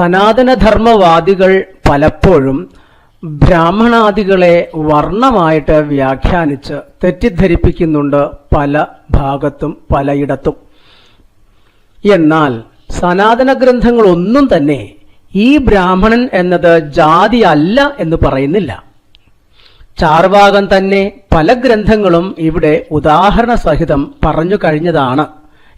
സനാതനധർമ്മവാദികൾ പലപ്പോഴും ബ്രാഹ്മണാദികളെ വർണമായിട്ട് വ്യാഖ്യാനിച്ച് തെറ്റിദ്ധരിപ്പിക്കുന്നുണ്ട് പല ഭാഗത്തും പലയിടത്തും. എന്നാൽ സനാതന ഗ്രന്ഥങ്ങളൊന്നും തന്നെ ഈ ബ്രാഹ്മണൻ എന്നത് ജാതി അല്ല എന്ന് പറയുന്നില്ല. ചാർവാകൻ തന്നെ പല ഗ്രന്ഥങ്ങളും ഇവിടെ ഉദാഹരണ സഹിതം പറഞ്ഞു കഴിഞ്ഞതാണ്.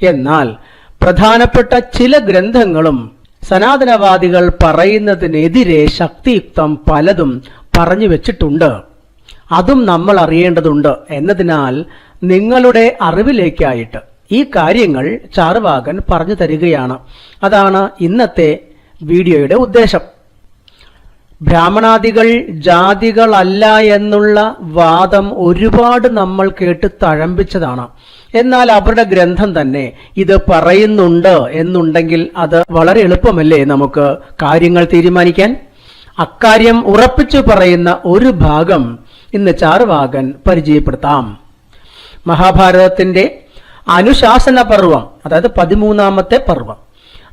എന്നാൽ പ്രധാനപ്പെട്ട ചില ഗ്രന്ഥങ്ങളും സനാതനവാദികൾ പറയുന്നതിനെതിരെ ശക്തിയുക്തം പലതും പറഞ്ഞു വെച്ചിട്ടുണ്ട്. അതും നമ്മൾ അറിയേണ്ടതുണ്ട്. എന്നതിനാൽ നിങ്ങളുടെ അറിവിലേക്കായിട്ട് ഈ കാര്യങ്ങൾ ചാർവാകൻ പറഞ്ഞു തരികയാണ്. അതാണ് ഇന്നത്തെ വീഡിയോയുടെ ഉദ്ദേശം. ബ്രാഹ്മണാദികൾ ജാതികളല്ല എന്നുള്ള വാദം ഒരുപാട് നമ്മൾ കേട്ട് തഴമ്പിച്ചതാണ്. എന്നാൽ അവരുടെ ഗ്രന്ഥം തന്നെ ഇത് പറയുന്നുണ്ട് എന്നുണ്ടെങ്കിൽ അത് വളരെ എളുപ്പമല്ലേ നമുക്ക് കാര്യങ്ങൾ തീരുമാനിക്കാൻ? അക്കാര്യം ഉറപ്പിച്ചു പറയുന്ന ഒരു ഭാഗം ഇന്ന് ചാർവാകൻ പരിചയപ്പെടുത്താം. മഹാഭാരതത്തിന്റെ അനുശാസന പർവം അതായത് പതിമൂന്നാമത്തെ പർവം.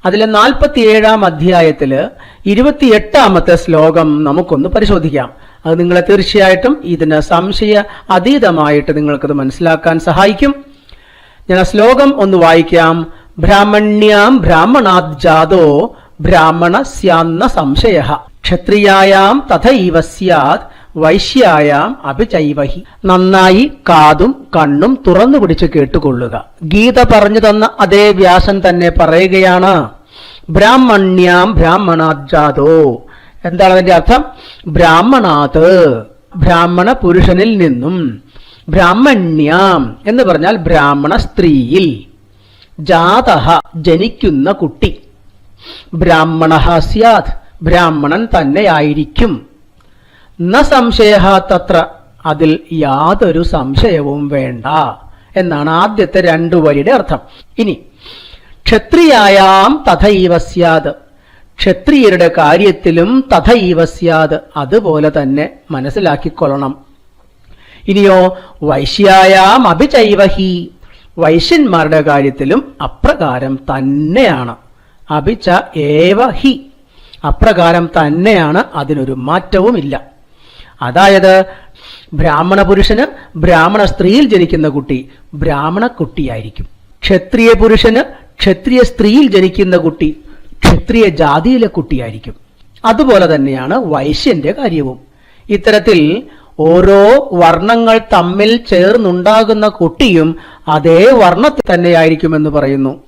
അതിലെ നാൽപ്പത്തിയേഴാം അധ്യായത്തിൽ ഇരുപത്തിയെട്ടാമത്തെ ശ്ലോകം നമുക്കൊന്ന് പരിശോധിക്കാം. അത് നിങ്ങളെ തീർച്ചയായിട്ടും ഇതിന് സംശയ അതീതമായിട്ട് നിങ്ങൾക്കത് മനസ്സിലാക്കാൻ സഹായിക്കും. ഞാൻ ആ ശ്ലോകം ഒന്ന് വായിക്കാം. ബ്രാഹ്മണ്യാം ബ്രാഹ്മണാത് ജാതോ ബ്രാഹ്മണ സ്യാന്ന സംശയ. ക്ഷത്രിയായാം തഥൈവ സ്യാത് വൈശ്യായാം അഭിചൈവഹി നന്നായി കാതും കണ്ണും തുറന്നു പിടിച്ച് കേട്ടുകൊള്ളുക. ഗീത പറഞ്ഞു തന്ന അതേ വ്യാസൻ തന്നെ പറയുകയാണ്. ബ്രാഹ്മണ്യാം ബ്രാഹ്മണാത് ജാതോ എന്താണ് അതിന്റെ അർത്ഥം? ബ്രാഹ്മണാത് ബ്രാഹ്മണ പുരുഷനിൽ നിന്നും ബ്രാഹ്മണ്യാം എന്ന് പറഞ്ഞാൽ ബ്രാഹ്മണ സ്ത്രീയിൽ ജാതഹ ജനിക്കുന്ന കുട്ടി. ബ്രാഹ്മണ സ്യാത് ബ്രാഹ്മണൻ തന്നെയായിരിക്കും. ന സംശയ തത്ര അതിൽ യാതൊരു സംശയവും വേണ്ട എന്നാണ് ആദ്യത്തെ രണ്ടു വരിയുടെ അർത്ഥം. ഇനി ക്ഷത്രിയായാം തഥൈവ സ്യാത്. ക്ഷത്രിയരുടെ കാര്യത്തിലും തഥൈവ സ്യാത്. അതുപോലെ തന്നെ മനസ്സിലാക്കിക്കൊള്ളണം. ഇനിയോ വൈശ്യായാം അഭിചൈവഹി. വൈശ്യന്മാരുടെ കാര്യത്തിലും അപ്രകാരം തന്നെയാണ്. അഭിച ഏവഹി അപ്രകാരം തന്നെയാണ് അതിനൊരു മാറ്റവുമില്ല. അതായത് ബ്രാഹ്മണ പുരുഷന് ബ്രാഹ്മണ സ്ത്രീയിൽ ജനിക്കുന്ന കുട്ടി ബ്രാഹ്മണ കുട്ടിയായിരിക്കും. ക്ഷത്രിയ പുരുഷന് ക്ഷത്രിയ സ്ത്രീയിൽ ജനിക്കുന്ന കുട്ടി ക്ഷത്രിയ ജാതിയിലെ കുട്ടിയായിരിക്കും. അതുപോലെ തന്നെയാണ് വൈശ്യന്റെ കാര്യവും. ഇത്തരത്തിൽ ഓരോ വർണങ്ങൾ തമ്മിൽ ചേർന്നുണ്ടാകുന്ന കുട്ടിയും അതേ വർണത്തിൽ തന്നെയായിരിക്കുമെന്ന് പറയുന്നു.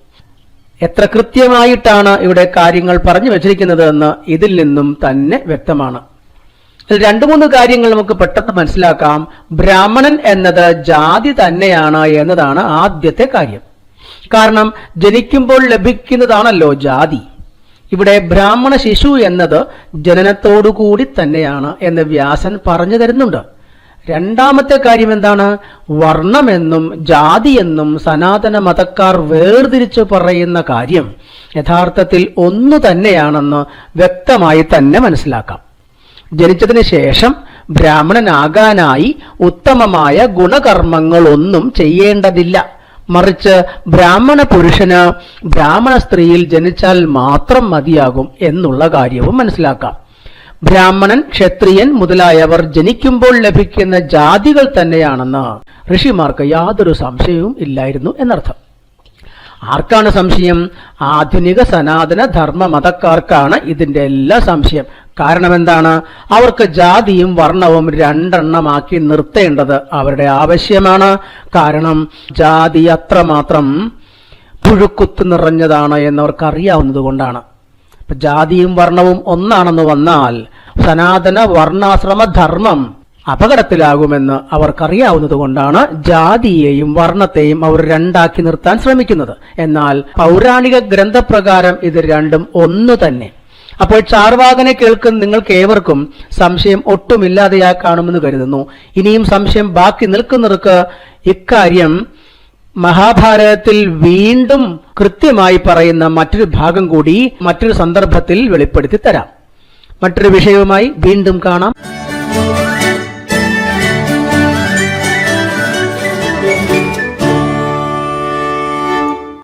എത്ര കൃത്യമായിട്ടാണ് ഇവിടെ കാര്യങ്ങൾ പറഞ്ഞു വച്ചിരിക്കുന്നത് എന്ന് ഇതിൽ നിന്നും തന്നെ വ്യക്തമാണ്. രണ്ടു മൂന്ന് കാര്യങ്ങൾ നമുക്ക് പെട്ടെന്ന് മനസ്സിലാക്കാം. ബ്രാഹ്മണൻ എന്നത് ജാതി തന്നെയാണ് എന്നതാണ് ആദ്യത്തെ കാര്യം. കാരണം ജനിക്കുമ്പോൾ ലഭിക്കുന്നതാണല്ലോ ജാതി. ഇവിടെ ബ്രാഹ്മണ ശിശു എന്നത് ജനനത്തോടുകൂടി തന്നെയാണ് എന്ന് വ്യാസൻ പറഞ്ഞു തരുന്നുണ്ട്. രണ്ടാമത്തെ കാര്യം എന്താണ്? വർണമെന്നും ജാതിയെന്നും സനാതന മതക്കാർ വേർതിരിച്ച് പറയുന്ന കാര്യം യഥാർത്ഥത്തിൽ ഒന്നു തന്നെയാണെന്ന് വ്യക്തമായി തന്നെ മനസ്സിലാക്കാം. ജനിച്ചതിന് ശേഷം ബ്രാഹ്മണനാകാനായി ഉത്തമമായ ഗുണകർമ്മങ്ങളൊന്നും ചെയ്യേണ്ടതില്ല. മറിച്ച് ബ്രാഹ്മണ പുരുഷന് ബ്രാഹ്മണ സ്ത്രീയിൽ ജനിച്ചാൽ മാത്രം മതിയാകും എന്നുള്ള കാര്യവും മനസ്സിലാക്കാം. ബ്രാഹ്മണൻ ക്ഷത്രിയൻ മുതലായവർ ജനിക്കുമ്പോൾ ലഭിക്കുന്ന ജാതികൾ തന്നെയാണെന്ന് ഋഷിമാർക്ക് യാതൊരു സംശയവും ഇല്ലായിരുന്നു എന്നർത്ഥം. ആർക്കാണ് സംശയം? ആധുനിക സനാതന ധർമ്മ മതക്കാർക്കാണ് ഇതിന്റെ എല്ലാ സംശയം. കാരണം എന്താണ്? അവർക്ക് ജാതിയും വർണവും രണ്ടെണ്ണമാക്കി നിർത്തേണ്ടത് അവരുടെ ആവശ്യമാണ്. കാരണം ജാതി അത്രമാത്രം പുഴുക്കുത്ത് നിറഞ്ഞതാണ് എന്നവർക്ക് അറിയാവുന്നത് കൊണ്ടാണ് ജാതിയും വർണവും ഒന്നാണെന്ന് വന്നാൽ സനാതന വർണാശ്രമ ധർമ്മം അപകടത്തിലാകുമെന്ന് അവർക്കറിയാവുന്നതുകൊണ്ടാണ് ജാതിയെയും വർണത്തെയും അവർ രണ്ടാക്കി നിർത്താൻ ശ്രമിക്കുന്നത്. എന്നാൽ പൗരാണിക ഗ്രന്ഥപ്രകാരം ഇത് രണ്ടും ഒന്ന് തന്നെ. അപ്പോൾ ചാർവാകനെ കേൾക്കുന്ന നിങ്ങൾക്ക് ഏവർക്കും സംശയം ഒട്ടുമില്ലാതെയാ കാണുമെന്ന് കരുതുന്നു. ഇനിയും സംശയം ബാക്കി നിൽക്കുന്നവർക്ക് ഇക്കാര്യം മഹാഭാരതത്തിൽ വീണ്ടും കൃത്യമായി പറയുന്ന മറ്റൊരു ഭാഗം കൂടി മറ്റൊരു സന്ദർഭത്തിൽ വെളിപ്പെടുത്തി തരാം. മറ്റൊരു വിഷയവുമായി വീണ്ടും കാണാം.